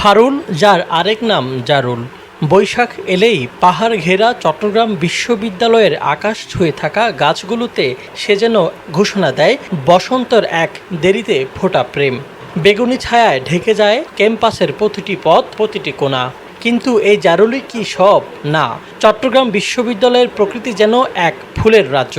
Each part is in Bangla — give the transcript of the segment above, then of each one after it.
ফারুল যার আরেক নাম জারুল। বৈশাখ এলেই পাহাড় ঘেরা চট্টগ্রাম বিশ্ববিদ্যালয়ের আকাশ ছুঁয়ে থাকা গাছগুলোতে সে যেন ঘোষণা দেয়, বসন্তর এক দেরিতে ফোটা প্রেম। বেগুনি ছায়ায় ঢেকে যায় ক্যাম্পাসের প্রতিটি পথ, প্রতিটি কোণা। কিন্তু এই জারুলি কি সব? না, চট্টগ্রাম বিশ্ববিদ্যালয়ের প্রকৃতি যেন এক ফুলের রাজ্য।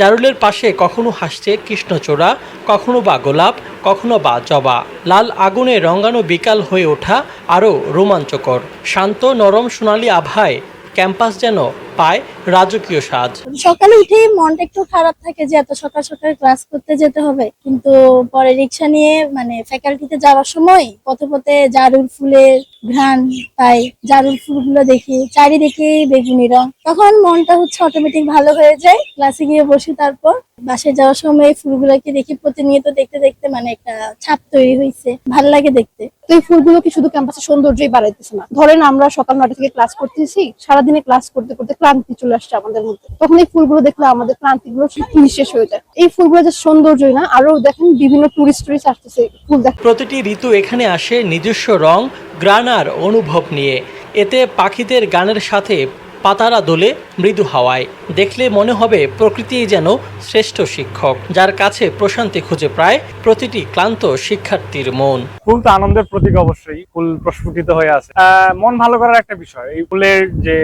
জারুলের পাশে কখনো হাসছে কৃষ্ণচূড়া, কখনো বা গোলাপ, কখনো বা জবা। লাল আগুনে রঙানো বিকাল হয়ে ওঠা আরও রোমাঞ্চকর। শান্ত, নরম সোনালি আভায় ক্যাম্পাস যেন পায় রাজকীয় সাজ সকালে উঠে মনটা একটু খারাপ থাকে যে এত সকাল সকাল ক্লাস করতে যেতে হবে। কিন্তু পরে রিক্সা নিয়ে মানে ফ্যাকাল্টিতে যাওয়ার সময় পথে পথে জারুল ফুলের ঘ্রাণ পাই। জারুল ফুলগুলো দেখি চারিদিকে বেগুনি রং। তখন মনটা হচ্ছে অটোমেটিক ভালো হয়ে যায়। ক্লাসে গিয়ে বসি তারপর বাসায় যাওয়ার সময় এই ফুলগুলোকে দেখি প্রতিনিয়ত দেখতে দেখতে মানে একটা ছাপ তৈরি হয়েছে ভালো লাগে দেখতে। তো এই ফুলগুলো কি শুধু ক্যাম্পাসের সৌন্দর্যই বাড়াইতেছে না? ধরেন আমরা সকাল নটা থেকে ক্লাস করতেছি সারাদিনে ক্লাস করতে করতে ক্লান্তি চলে আসছে আমাদের মধ্যে। তখন এই ফুলগুলো দেখলে আমাদের ক্লান্তি গুলো নিঃশেষ হয়ে যায়। এই ফুলগুলো যে সৌন্দর্যই না আরও দেখেন বিভিন্ন টুরিস্ট টুরিস্ট আসতেছে ফুল দেখ প্রতিটি ঋতু এখানে আসে নিজস্ব রং গ্রানার অনুভব নিয়ে। এতে পাখিদের গানের সাথে পাতারা দোলে মৃদু হাওয়ায়। দেখলে মনে হবে প্রকৃতি যেন শ্রেষ্ঠ শিক্ষক যার কাছে প্রশান্তি খুঁজে প্রায় প্রতিটি ক্লান্ত শিক্ষার্থীর মন। ফুল তো আনন্দের প্রতীক অবশ্যই ফুল প্রস্ফুটিত হয়ে আছে। আহ, মন ভালো করার একটা বিষয় এই ফুলের যে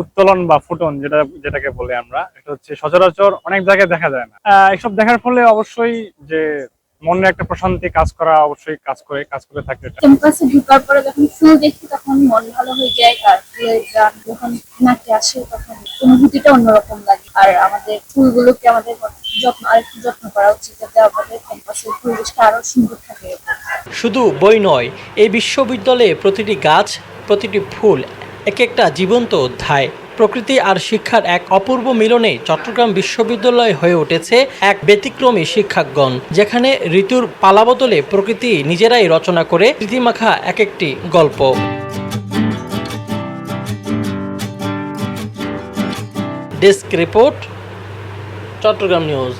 উত্তোলন বা ফুটন যেটা যেটাকে বলে আমরা এটা হচ্ছে সচরাচর অনেক জায়গায় দেখা যায় না। আহ, এসব দেখার ফলে অবশ্যই যে মনে একটা প্রশান্তি কাজ করা অবশ্যই কাজ করে কাজ করে থাকে এটা ক্যাম্পাসে ঢোকার পরে যখন ফুল দেখি তখন মন ভালো হয়ে যায় আর ফুলের গান যখন নাকে আসে তখন অনুভূতিটা অন্যরকম লাগে। আর আমাদের ফুলগুলোকে আমাদের যত্ন আরেকটু যত্ন করা উচিত যাতে আমাদের ক্যাম্পাসের পরিবেশটা আরও সুন্দর থাকে। শুধু বই নয় এই বিশ্ববিদ্যালয়ে প্রতিটি গাছ প্রতিটি ফুল এক একটা জীবন্ত অধ্যায়। প্রকৃতি আর শিক্ষার এক অপূর্ব মিলনে চট্টগ্রাম বিশ্ববিদ্যালয় হয়ে উঠেছে এক ব্যতিক্রমী শিক্ষাগণ যেখানে ঋতুর পালাবদলে প্রকৃতি নিজেরাই রচনা করে প্রীতিমাখা এক একটি গল্প। Desk report, Chattogram news.